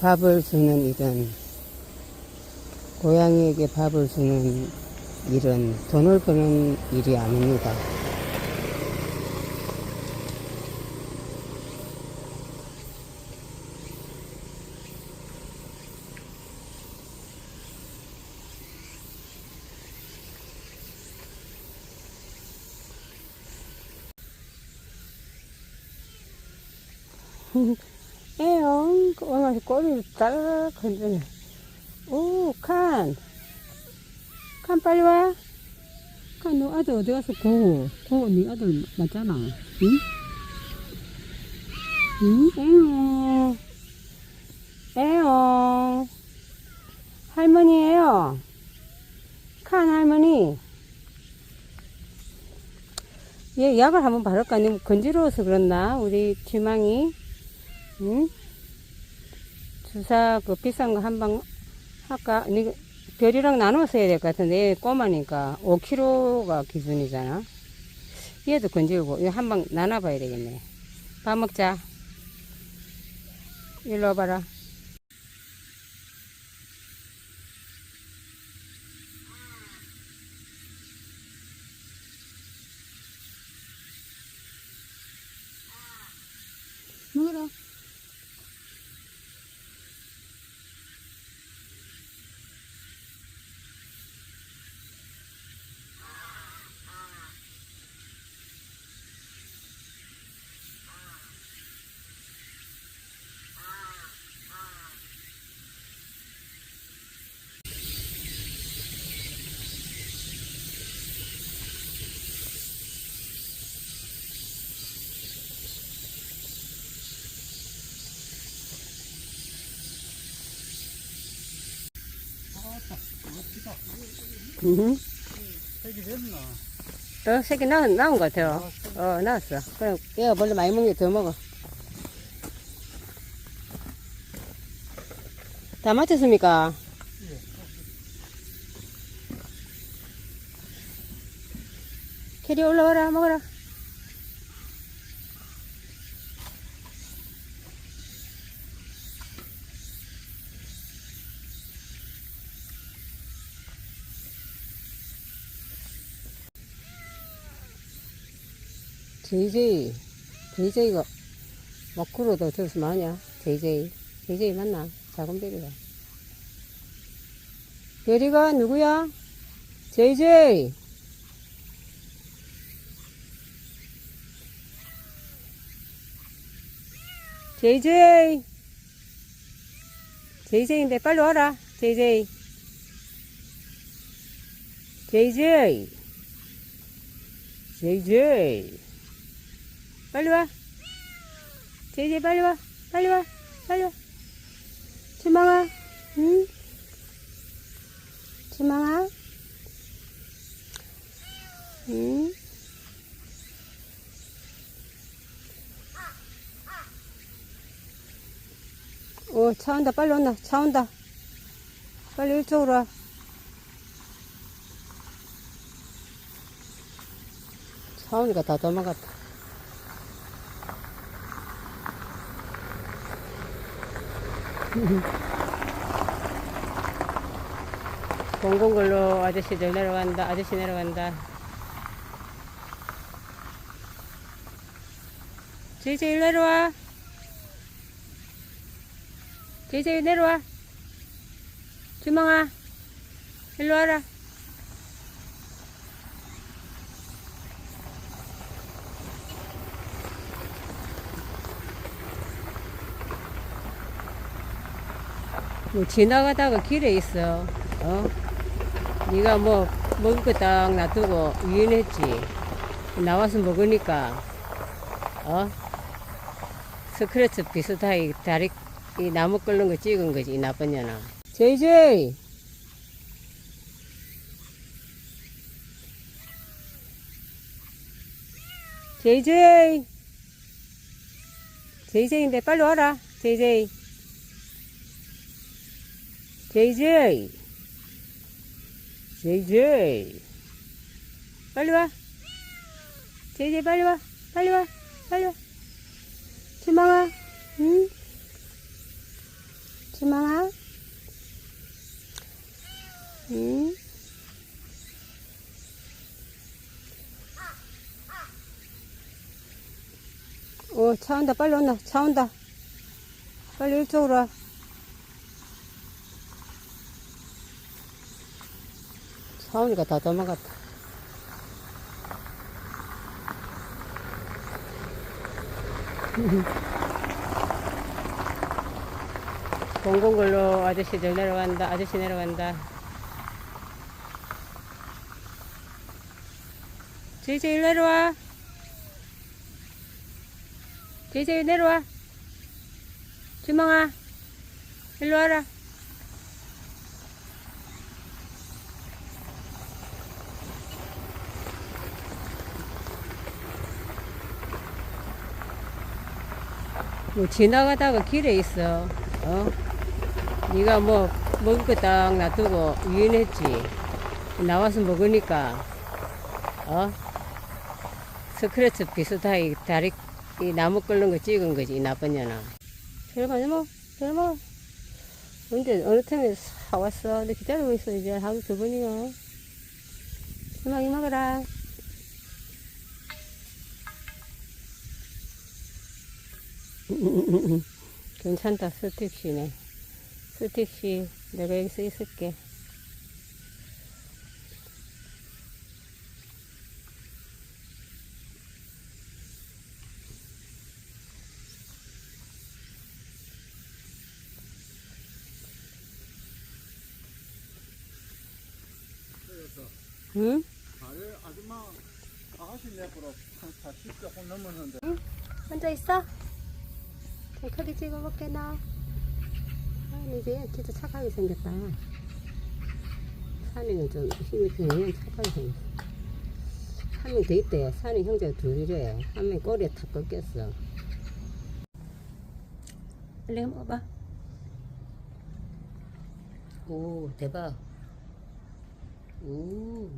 밥을 주는 일은 고양이에게 밥을 주는 일은 돈을 버는 일이 아닙니다. 에용, 오늘 꼬리를 따라락 흔드네. 오, 칸. 칸 빨리 와. 칸, 너 아들 어디 갔어? 고. 고, 네 아들 맞잖아. 응? 응? 에용. 에용. 할머니예요. 칸 할머니. 얘 약을 한번 바를까? 너무 건지러워서 그렇나? 우리 지망이. 응? 주사 그 비싼 거 한 방 할까? 니 별이랑 나눠서 해야 될 것 같은데 얘 꼬마니까 5kg가 기준이잖아. 얘도 건지고 이거 한 방 나눠봐야 되겠네. 밥 먹자. 일로 와봐라. 응. 색이 됐나? 어, 새끼 나, 나온 것 같아요. 어, 나왔어. 그럼 얘가 원래 많이 먹는 게 더 먹어. 다 맞췄습니까? 캐리 올라와라, 먹어라. JJ, JJ가 마크로도 저기서 뭐하냐? JJ, JJ 맞나? 작은 별이가. 별이가 누구야? JJ! JJ! JJ인데 빨리 와라. JJ! JJ! 빨리 와. 제이제 빨리 와. 빨리 와. 빨리 와. 지망아. 응? 지망아. 응? 오, 차 온다. 빨리 온다. 차 온다. 빨리 이쪽으로 와. 차 오니까 다 도망갔다. 공공걸로 아저씨들 내려간다. 아저씨 내려간다. 제이제 일 내려와. 제이제 내려와. 주망아. 일로 와라. 뭐 지나가다가 길에 있어. 어? 네가 뭐 먹을 거 딱 놔두고 유인했지. 나와서 먹으니까 어? 스크래치 비슷하게 다리 이 나무 끓는 거 찍은 거지 이 나쁜 년아. JJ. JJ. JJ인데 빨리 와라. JJ. JJ. JJ. 빨리 와. JJ 빨리 와. 빨리 와. 빨리 와. 지망아. 응? 지망아? 응? 오, 차 온다. 빨리 온다. 차 온다. 빨리 이쪽으로 와. 차 오니까 다 도망갔다. 공공걸로 아저씨들 내려간다. 아저씨 내려간다. 제이제이 내려와. 제이제이 내려와. 주망아, 일로 와라. 뭐 지나가다가 길에 있어. 어? 네가 뭐 먹을 거 딱 놔두고 유인했지. 나와서 먹으니까 어? 스크래치 비슷하게 다리 이 나무 끓는 거 찍은 거지 이 나쁜 년아. 별거 뭐 별거. 근데 어느 틈에 사왔어. 내 기다리고 있어 이제 하루 두 번이요. 음악이 먹어라. 괜찮다 스틱시네. 스틱시 내가 여기서 있을게. 응? 아줌마 아가씨 내버려 한 40대 넘었는데 혼자 있어? 좀 크게 찍어볼게 나. 아, 이제 진짜 착하게 생겼다. 산이는 좀 힘이 드는 착하게 생겼어. 한 명 더 있대. 산이 형제가 둘이래. 한명 꼬리에 탁 꺾였어. 빨리 한번 봐봐. 오, 대박. 오.